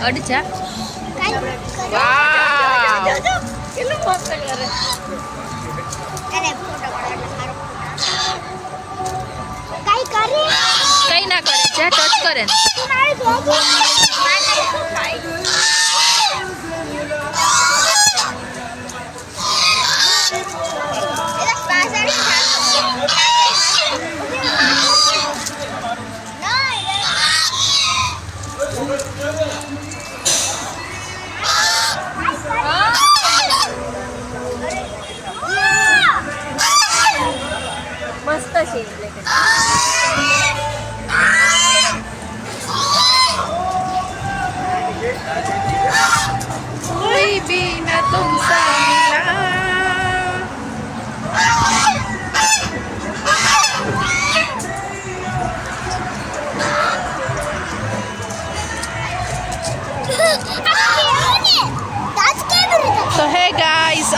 અડચા? કાંઈ ના કરે છે ટચ કરે.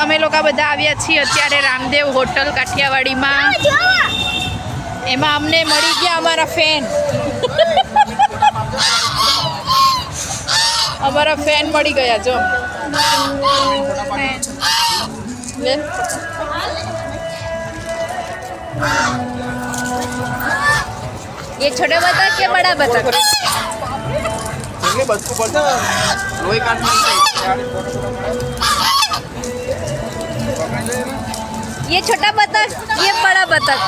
અમે લોકો બધા આવ્યા છીએ અત્યારે રામદેવ હોટલ કાઠિયાવાડીમાં એમાં અમને મળી ગયા અમારા ફેન અમારા ફેન મળી ગયા જો લે. ये छोटे बतख के बड़ा बतख એમને બચકું પડશે લોહી કાઢવાનું ये छोटा बतख, ये बड़ा बतख।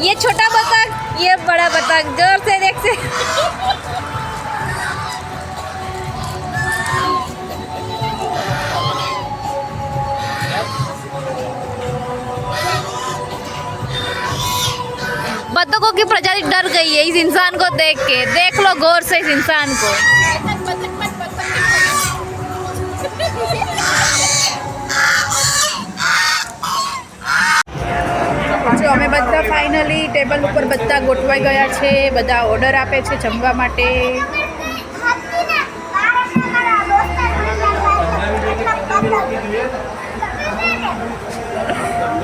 ये छोटा बतख, ये बड़ा बतख। ज़ोर से देख से। बतखों की प्रजाति डर गई है इस इंसान को देख के। देख लो गौर से इस इंसान को। ફાઇનલી ટેબલ ઉપર બધા ગોઠવાઈ ગયા છે બધા ઓર્ડર આપે છે જમવા માટે.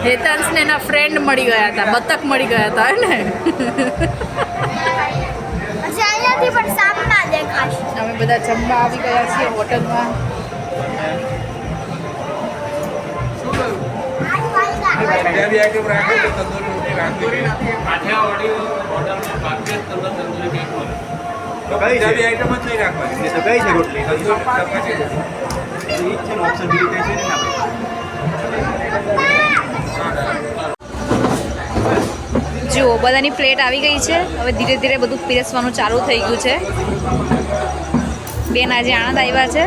હેતાંશને એના ફ્રેન્ડ મળી ગયા હતા બતક મળી ગયા હતા હે ને? અહીંયાથી પણ સામના દેખાશે. અમે બધા જમવા આવી ગયા છીએ હોટલમાં. તંદૂરી જુઓ બધાની પ્લેટ આવી ગઈ છે. હવે ધીરે ધીરે બધું પીરસવાનું ચાલુ થઈ ગયું છે. બેન આજે આણંદ આવ્યા છે.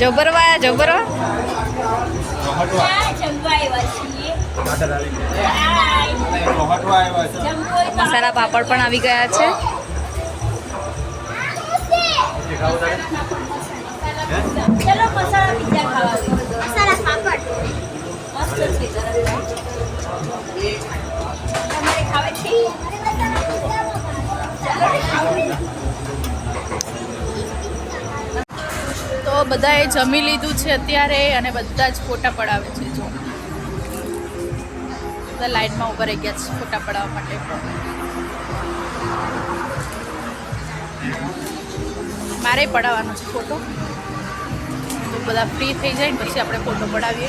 જબરવા જબરવા. મસાલા પાપડ પણ આવી ગયા છે. ચલો મસાલા પિઝા ખાવા મસાલા પાપડ. તમારે ખાવે છે? બધાએ જમી લીધું છે અત્યારે અને બધા જ ફોટા પડાવે છે, જો. બધા લાઈનમાં ઊભા રહી ગયા છે ફોટા પડાવવા માટે. મારે પડાવવાનો છે ફોટો. તો બધા ફ્રી થઈ જાય પછી આપણે ફોટો પડાવીએ.